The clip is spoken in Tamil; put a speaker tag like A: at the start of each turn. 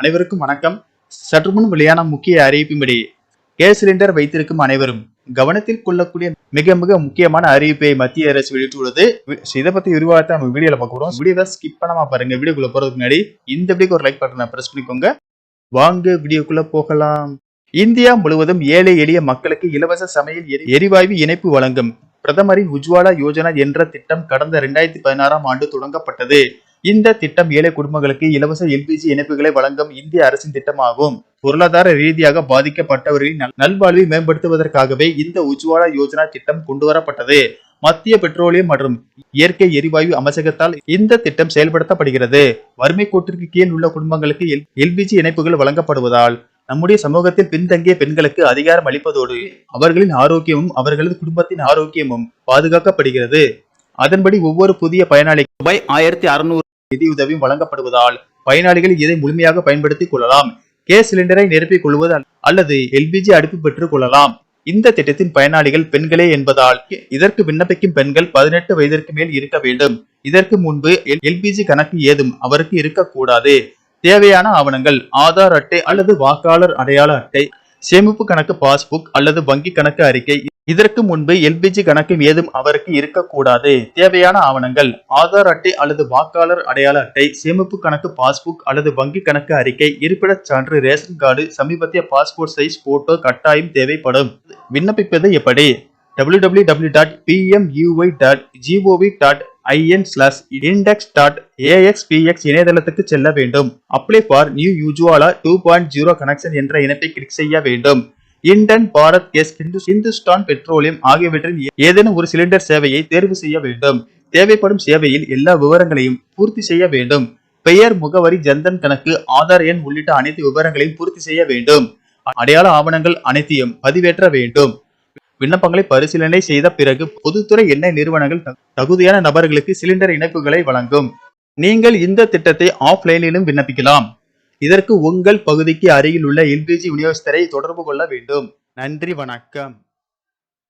A: அனைவருக்கும் வணக்கம். சற்று முன் வெளியான முக்கிய அறிவிப்பின்படி கேஸ் சிலிண்டர் வைத்திருக்கும் அனைவரும் கவனத்தில் கொள்ளக்கூடிய மிக மிக முக்கியமான அறிவிப்பை மத்திய அரசு வெளியிட்டுள்ளது. இதை பத்தி விரிவாக நம்ம வீடியோல பார்க்குறோம் வீடியோவை ஸ்கிப் பண்ணாம பாருங்க. வீடியோக்குள்ள போறதுக்கு முன்னாடி இந்த வீடியோக்கு ஒரு லைக் பட்டனை பிரஸ் பண்ணிக்கோங்க. வாங்க வீடியோக்குள்ள போகலாம். இந்தியா முழுவதும் ஏழை எளிய மக்களுக்கு இலவச சமையல் எரி- எரிவாயு இணைப்பு வழங்கும் பிரதமரின் உஜ்வாலா யோஜனா என்ற திட்டம் கடந்த இரண்டாயிரத்தி பதினாறாம் ஆண்டு தொடங்கப்பட்டது. இந்த திட்டம் ஏழை குடும்பங்களுக்கு இலவச எல்பிஜி இணைப்புகளை வழங்கும் இந்திய அரசின் திட்டமாகும். பொருளாதார ரீதியாக பாதிக்கப்பட்டவர்களின் நல்வாழ்வை மேம்படுத்துவதற்காகவே இந்த உஜ்வாலா யோஜனா திட்டம் கொண்டுவரப்பட்டது. மத்திய பெட்ரோலியம் மற்றும் இயற்கை எரிவாயு அமைச்சகத்தால் இந்த திட்டம் செயல்படுத்தப்படுகிறது. வறுமை கோட்டிற்கு கீழ் உள்ள குடும்பங்களுக்கு எல்பிஜி இணைப்புகள் வழங்கப்படுவதால் நம்முடைய சமூகத்தில் பின்தங்கிய பெண்களுக்கு அதிகாரம் அளிப்பதோடு அவர்களின் ஆரோக்கியமும் அவர்களது குடும்பத்தின் ஆரோக்கியமும் பாதுகாக்கப்படுகிறது. அதன்படி ஒவ்வொரு புதிய பயனாளிக்கும் ரூபாய் ஆயிரத்தி அறுநூறு நிதியுதவியும் வழங்கப்படுவதால் பயனாளிகள் இதை முழுமையாக பயன்படுத்திக் கொள்ளலாம். கேஸ் சிலிண்டரை நிரப்பிக் கொள்வது அல்லது எல்பிஜி அடுப்பு பெற்றுக் கொள்ளலாம். இந்த திட்டத்தின் பயனாளிகள் பெண்களே என்பதால் இதற்கு விண்ணப்பிக்கும் பெண்கள் பதினெட்டு வயதிற்கு மேல் இருக்க வேண்டும். இதற்கு முன்பு எல்பிஜி கணக்கு ஏதும் அவருக்கு இருக்கக்கூடாது. தேவையான ஆவணங்கள் ஆதார் அட்டை அல்லது வாக்காளர் அடையாள அட்டை சேமிப்பு கணக்கு பாஸ்புக் அல்லது வங்கி கணக்கு அறிக்கை. இதற்கு முன்பு எல்பிஜி கணக்கு ஏதும் அவருக்கு இருக்கக்கூடாது. தேவையான ஆவணங்கள் ஆதார் அட்டை அல்லது வாக்காளர் அடையாள அட்டை சேமிப்பு கணக்கு பாஸ்புக் அல்லது வங்கி கணக்கு அறிக்கை இருப்பிடச் சான்று ரேஷன் கார்டு சமீபத்திய பாஸ்போர்ட் சைஸ் போட்டோ கட்டாயம் தேவைப்படும். விண்ணப்பிப்பது எப்படி? www.pmui.gov.in dot PMUI dot GOV dot IN slash index dot AXPX இணையதளத்துக்கு செல்ல வேண்டும். Apply for new Ujjwala two point zero connection என்ற இணைப்பை கிளிக் செய்ய வேண்டும். இண்டன் பாரத் கேஸ் இந்து இந்துஸ்தான் பெட்ரோலியம் ஆகியவற்றின் ஏதேனும் ஒரு சிலிண்டர் சேவையை தேர்வு செய்ய வேண்டும். தேவைப்படும் சேவையில் எல்லா விவரங்களையும் பூர்த்தி செய்ய வேண்டும். பெயர் முகவரி ஜன்தன் கணக்கு ஆதார் எண் உள்ளிட்ட அனைத்து விவரங்களையும் பூர்த்தி செய்ய வேண்டும். அடையாள ஆவணங்கள் அனைத்தையும் பதிவேற்ற வேண்டும். விண்ணப்பங்களை பரிசீலனை செய்த பிறகு பொதுத்துறை எண்ணெய் நிறுவனங்கள் த- தகுதியான நபர்களுக்கு சிலிண்டர் இணைப்புகளை வழங்கும். நீங்கள் இந்த திட்டத்தை ஆஃப்லைனிலும் விண்ணப்பிக்கலாம். இதற்கு உங்கள் பகுதிக்கு அருகில் உள்ள எல்பிஜி விநியோகஸ்தரை தொடர்பு கொள்ள வேண்டும். நன்றி வணக்கம்.